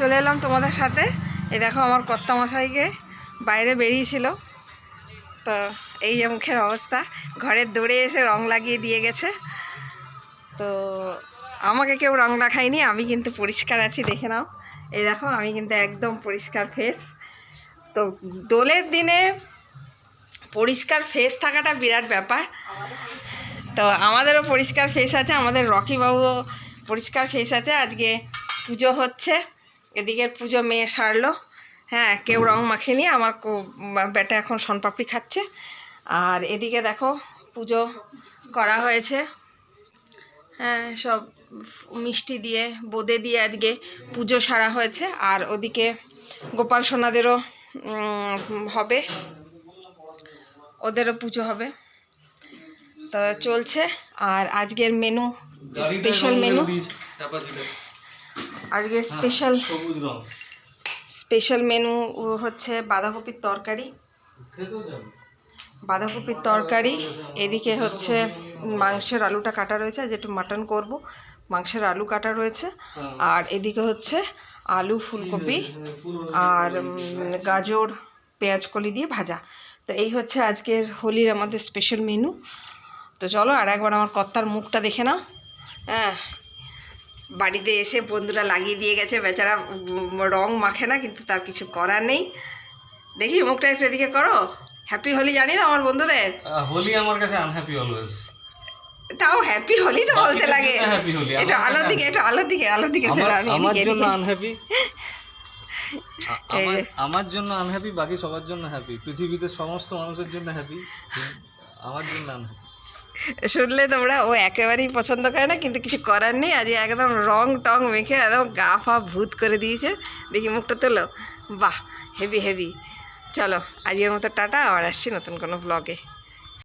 চলে এলাম তোমাদের সাথে। এই দেখো আমার কর্তা মশাইকে বাইরে বেরিয়েছিল। তো এই যে মুখের অবস্থা, ঘরের দৌড়ে এসে রং লাগিয়ে দিয়ে গেছে। তো আমাকে কেউ রং লাগায়নি, আমি কিন্তু পরিষ্কার আছি, দেখে নাও। এই দেখো, আমি কিন্তু একদম পরিষ্কার ফেস তো দোলের দিনে পরিষ্কার ফেস থাকাটা বিরাট ব্যাপার। তো আমাদেরও পরিষ্কার ফেস আছে, আমাদের রকি বাবুও পরিষ্কার ফেস আছে। আজকে পুজো হচ্ছে। এদিকে পুজো মেয়ে সারলো। হ্যাঁ কেউ রং মাখেনি, আমার বেটা এখন সনপাপড়ি খাচ্ছে। আর এদিকে দেখো, পুজো করা হয়েছে। হ্যাঁ সব মিষ্টি দিয়ে, বোঁদে দিয়ে আজকে পুজো সারা হয়েছে। আর ওদিকে গোপাল সোনাদেরও হবে। ওদেরও পুজো হবে। তো চলছে। আর আজকের মেনু স্পেশাল মেনু আজকে স্পেশাল সবুজ রং। স্পেশাল মেনু হচ্ছে বাঁধাকপির তরকারি। বাঁধাকপির তরকারি এদিকে হচ্ছে মাংসের আলুটা কাটা রয়েছে যেটু মাটন করব। মাংসের আলু কাটা রয়েছে আর এদিকে হচ্ছে আলু ফুলকপি আর গাজর পেঁয়াজ কলি দিয়ে ভাজা। তো এই হচ্ছে আজকের হোলির আমাদের স্পেশাল মেনু তো চলো আর একবার আমার কর্তার মুখটা দেখে নাও। হ্যাঁ বাড়িতে এসে বন্ধুরা লাগিয়ে দিয়ে গেছে। বেচারা রং মাখে না কিন্তু তার কিছু করার নেই। দেখি মুখটা একটু এদিকে করো। হ্যাপি হোলি জানি না আমার বন্ধুদের। হোলি আমার কাছে আনহ্যাপি অলওয়েজ তাও হ্যাপি হোলি তো বলতে লাগে। হোলি, একটু আলোর দিকে এটা আলোর দিকে আলোর দিকে আমার জন্য। আনহ্যাপি আমার জন্য আনহ্যাপি বাকি সবার জন্য হ্যাপি পৃথিবীতে সমস্ত মানুষের জন্য হ্যাপি আমার জন্য আনহ্যাপি শুনলে তোমরা, ও একেবারেই পছন্দ করে না, কিন্তু কিছু করার নেই, আজ একদম রং টং মেখে একদম গা ফা ভূত করে দিয়েছে। দেখি মুখটা তোলো। বাহ হেভি হেভি চলো, আজকের মতো টাটা, আবার আসছি নতুন কোনো ব্লগে